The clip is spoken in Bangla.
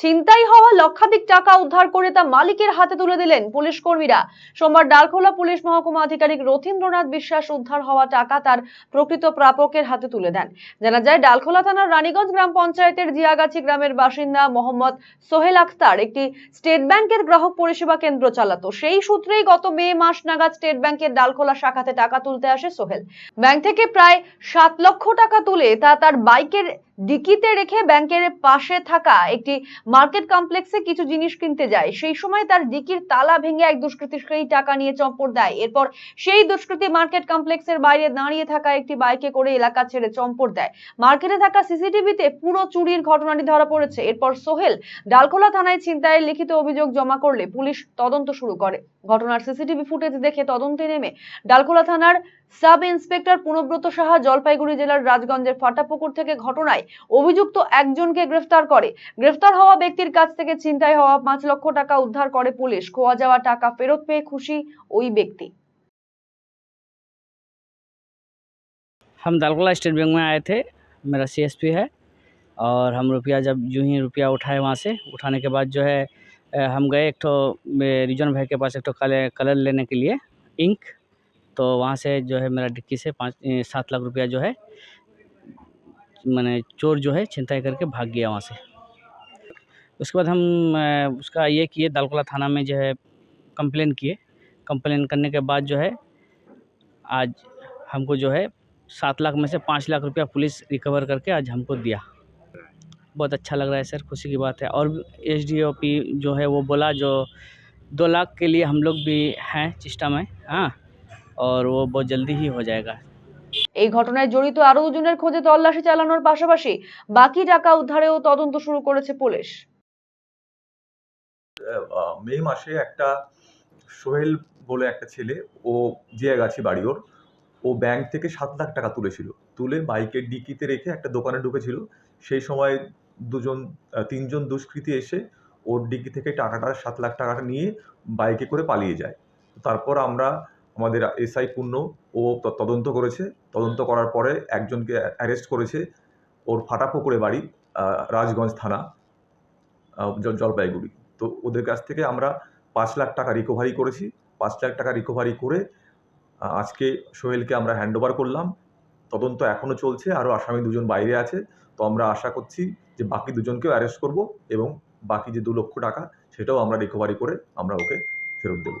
ছিনতাই হওয়া লক্ষাধিক টাকা উদ্ধার করে তা মালিকের হাতে তুলে দিলেন পুলিশ কর্মীরা। সোমবার ডালখোলা পুলিশ মহকুমা আধিকারিক রথীন্দ্রনাথ বিশ্বাস উদ্ধার হওয়া টাকা তার প্রকৃত প্রাপকের হাতে তুলে দেন। জানা যায়, ডালখোলা থানার রানীগঞ্জ গ্রাম পঞ্চায়েতের জিয়াগাছি গ্রামের বাসিন্দা মোহাম্মদ সোহেল আখতার একটি স্টেট ব্যাংকের গ্রাহক পরিষেবা কেন্দ্র চালাতো। সেই সূত্রেই গত মে মাস নাগাদ স্টেট ব্যাংকের ডালখোলা শাখাতে টাকা তুলতে আসে সোহেল। ব্যাংক থেকে প্রায় সাত লক্ষ টাকা তুলে তা তার বাইকের ডিকিতে রেখে ব্যাংকের পাশে থাকা একটি মার্কেট কমপ্লেক্সে কিছু জিনিস কিনতে যায়। সেই সময় তার ডিকির তালা ভেঙে এক দুষ্কৃতী টাকা নিয়ে চম্পট দেয়। এরপর সেই দুষ্কৃতী মার্কেট কমপ্লেক্সের বাইরে দাঁড়িয়ে থাকা একটি বাইকে করে এলাকা ছেড়ে চম্পট দেয়। মার্কেটে থাকা সিসিটিভিতে পুরো চুরির ঘটনাটি ধরা পড়েছে। এরপর সোহেল ডালখোলা থানায় ছিনতাইয়ের লিখিত অভিযোগ জমা করলে পুলিশ তদন্ত শুরু করে। ঘটনার সিসিটিভি ফুটেজ দেখে তদন্তে নেমে ডালখোলা থানার সাব ইন্সপেক্টর পুনব্রত সাহা জলপাইগুড়ি জেলার রাজগঞ্জের ফাটাপুকুর থেকে ঘটনায় অভিযুক্ত একজনকে গ্রেফতার করে গ্রেফতার হওয়া ব্যক্তির কাছ থেকে ছিনতাই হওয়া পাঁচ লক্ষ টাকা উদ্ধার করে পুলিশ খোয়া যাওয়া টাকা ফেরত পেয়ে খুশি ওই ব্যক্তি हम दालकोला स्टेट बैंक में आए थे मेरा सीएसपी है और हम रुपया जब यूं ही रुपया उठाए वहाँ से उठाने के बाद जो है अ, हम गए एक ठो मे- रिजन भाई के पास एक ठो कलर कलर लेने के लिए इंक तो वहाँ से जो है मेरा डिक्की से पाँच सात लाख रुपया जो है, मैंने चोर जो है छिनताई करके भाग गया वहाँ से। उसके बाद हम उसका ये किए, दालकोला थाना में जो है कंप्लेन किए। कंप्लेन करने के बाद जो है, आज हमको जो है सात लाख में से पाँच लाख रुपया पुलिस रिकवर करके आज हमको दिया। बहुत अच्छा लग रहा है सर, खुशी की बात है। और एच डी ओ पी जो है वो बोला जो दो लाख के लिए हम लोग भी हैं, चेष्टा में। हाँ। और वो बहुत जल्दी ही हो जाएगा এই ঘটনায় জড়িত আরো দুজনের খোঁজে তল্লাশি চালানোর পাশাপাশি বাকি টাকা উদ্ধারেও তদন্ত শুরু করেছে পুলিশ আহ, মে মাসে একটা সোহেল বলে একটা ছেলে ও জিয়াগাছি বাড়ি ওর ও ব্যাংক থেকে সাত লাখ টাকা তুলেছিল তুলে বাইকের ডিকিতে রেখে একটা দোকানে ঢুকেছিল সেই সময় দুজন আহ, তিনজন দুষ্কৃতী এসে ওর ডিকি থেকে টাকাটা সাত লাখ টাকাটা নিয়ে বাইকে করে পালিয়ে যায় তারপর আমরা আমাদের এসআই পূর্ণ, ও তদন্ত করেছে। তদন্ত করার পরে একজনকে অ্যারেস্ট করেছে ওর ফাটাপুকুরে বাড়ি রাজগঞ্জ থানা জলপাইগুড়ি। তো ওদের কাছ থেকে আমরা পাঁচ লাখ টাকা রিকভারি করেছি। পাঁচ লাখ টাকা রিকভারি করে আজকে সোহেলকে আমরা হ্যান্ড ওভার করলাম। তদন্ত এখনও চলছে আরও আসামি দুজন বাইরে আছে। তো আমরা আশা করছি যে বাকি দুজনকেও অ্যারেস্ট করব এবং বাকি যে দু লক্ষ টাকা, সেটাও আমরা রিকভারি করে আমরা ওকে ফেরত দেবো।